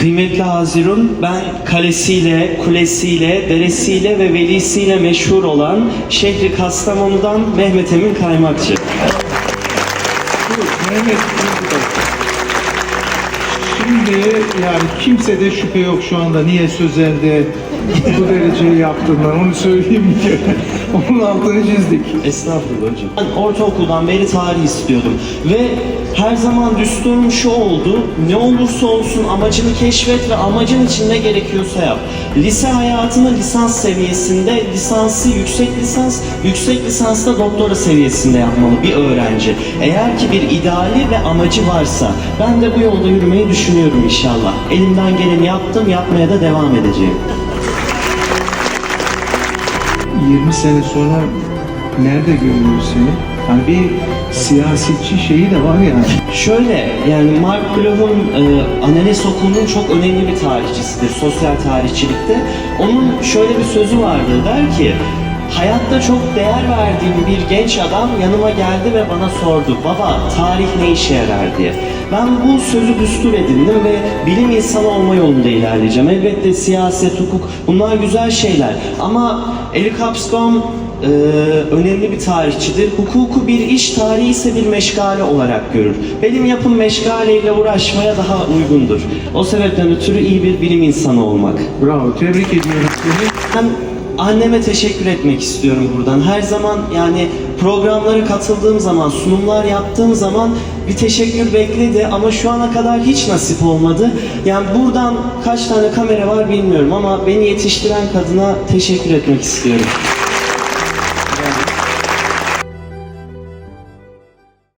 Kıymetli Hazirun, ben kalesiyle, kulesiyle, deresiyle ve velisiyle meşhur olan şehri Kastamonu'dan Mehmet Emin Kaymakçı. Mehmet. Şimdi yani kimsede şüphe yok şu anda niye sözelde bu dereceyi yaptığından onu söyleyeyim ki onun altını çizdik. Estağfurullah hocam. Ben ortaokuldan beri tarih istiyordum ve her zaman düsturum şu oldu. Ne olursa olsun amacını keşfet ve amacın için ne gerekiyorsa yap. Lise hayatını lisans seviyesinde, lisansı yüksek lisans, yüksek lisansta doktora seviyesinde yapmalı bir öğrenci. Eğer ki bir ideali ve amacı varsa ben de bu yolda yürümeyi düşünüyorum inşallah. Elimden geleni yaptım, yapmaya da devam edeceğim. 20 sene sonra nerede görüyoruz seni? Hani bir siyasetçi şeyi de var yani. Şöyle yani Mark Bloch'un e, analiz okulunun çok önemli bir tarihçisidir sosyal tarihçilikte. Onun şöyle bir sözü vardır der ki Hayatta çok değer verdiğim bir genç adam yanıma geldi ve bana sordu Baba tarih ne işe yarar diye. Ben bu sözü düstur edindim ve bilim insanı olma yolunda ilerleyeceğim. Elbette siyaset, hukuk bunlar güzel şeyler ama Eric Hobsbawm e, önemli bir tarihçidir. Hukuku bir iş, tarihi ise bir meşgale olarak görür. Benim yapım meşgaleyle uğraşmaya daha uygundur. O sebepten ötürü iyi bir bilim insanı olmak. Bravo, tebrik ediyorum seni. Ben anneme teşekkür etmek istiyorum buradan. Her zaman yani programlara katıldığım zaman, sunumlar yaptığım zaman bir teşekkür bekledi ama şu ana kadar hiç nasip olmadı. Yani buradan kaç tane kamera var bilmiyorum ama beni yetiştiren kadına teşekkür etmek istiyorum.